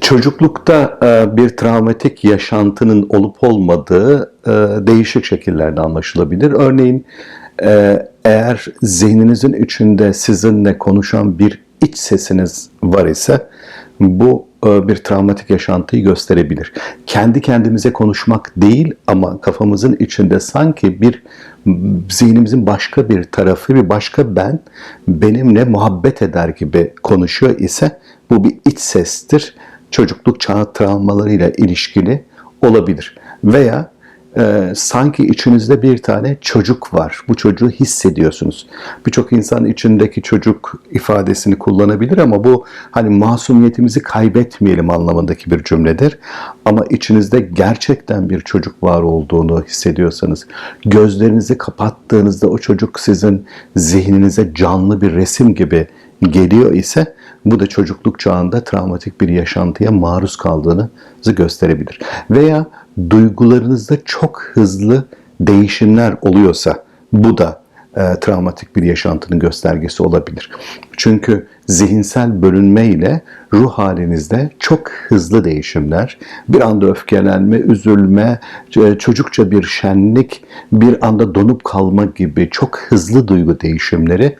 Çocuklukta e, bir travmatik yaşantının olup olmadığı e, değişik şekillerde anlaşılabilir. Örneğin e, eğer zihninizin içinde sizinle konuşan bir iç sesiniz var ise bu bir travmatik yaşantıyı gösterebilir. Kendi kendimize konuşmak değil ama kafamızın içinde sanki bir zihnimizin başka bir tarafı, bir başka ben benimle muhabbet eder gibi konuşuyor ise bu bir iç sestir. Çocukluk çağı travmalarıyla ilişkili olabilir. Veya e, sanki içinizde bir tane çocuk var. Bu çocuğu hissediyorsunuz. Birçok insan içindeki çocuk ifadesini kullanabilir ama bu hani masumiyetimizi kaybetmeyelim anlamındaki bir cümledir. Ama içinizde gerçekten bir çocuk var olduğunu hissediyorsanız, gözlerinizi kapattığınızda o çocuk sizin zihninize canlı bir resim gibi geliyor ise bu da çocukluk çağında travmatik bir yaşantıya maruz kaldığınızı gösterebilir. Veya duygularınızda çok hızlı değişimler oluyorsa bu da e, travmatik bir yaşantının göstergesi olabilir. Çünkü zihinsel bölünme ile ruh halinizde çok hızlı değişimler, bir anda öfkelenme, üzülme, e, çocukça bir şenlik, bir anda donup kalma gibi çok hızlı duygu değişimleri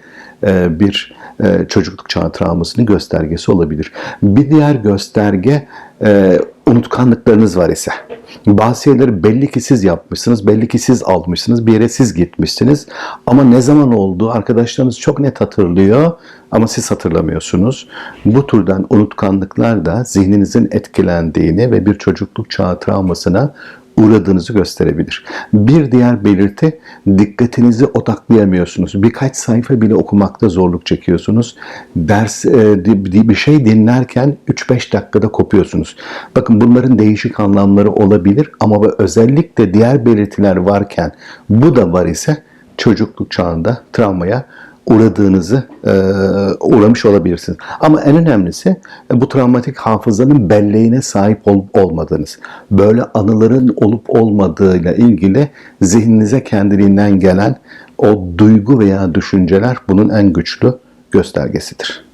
e, bir e, çocukluk çağı travmasının göstergesi olabilir. Bir diğer gösterge unutkanlıklarınız var ise. Bazı şeyleri belli ki siz yapmışsınız, belli ki siz almışsınız, bir yere siz gitmişsiniz. Ama ne zaman oldu arkadaşlarınız çok net hatırlıyor ama siz hatırlamıyorsunuz. Bu türden unutkanlıklar da zihninizin etkilendiğini ve bir çocukluk çağı travmasına uğradığınızı gösterebilir. Bir diğer belirti dikkatinizi odaklayamıyorsunuz. Birkaç sayfa bile okumakta zorluk çekiyorsunuz. Ders e, bir şey dinlerken 3-5 dakikada kopuyorsunuz. Bakın bunların değişik anlamları olabilir ama özellikle diğer belirtiler varken bu da var ise çocukluk çağında travmaya uğradığınızı e, uğramış olabilirsiniz. Ama en önemlisi e, bu travmatik hafızanın belleğine sahip olup olmadığınız. Böyle anıların olup olmadığıyla ilgili zihninize kendiliğinden gelen o duygu veya düşünceler bunun en güçlü göstergesidir.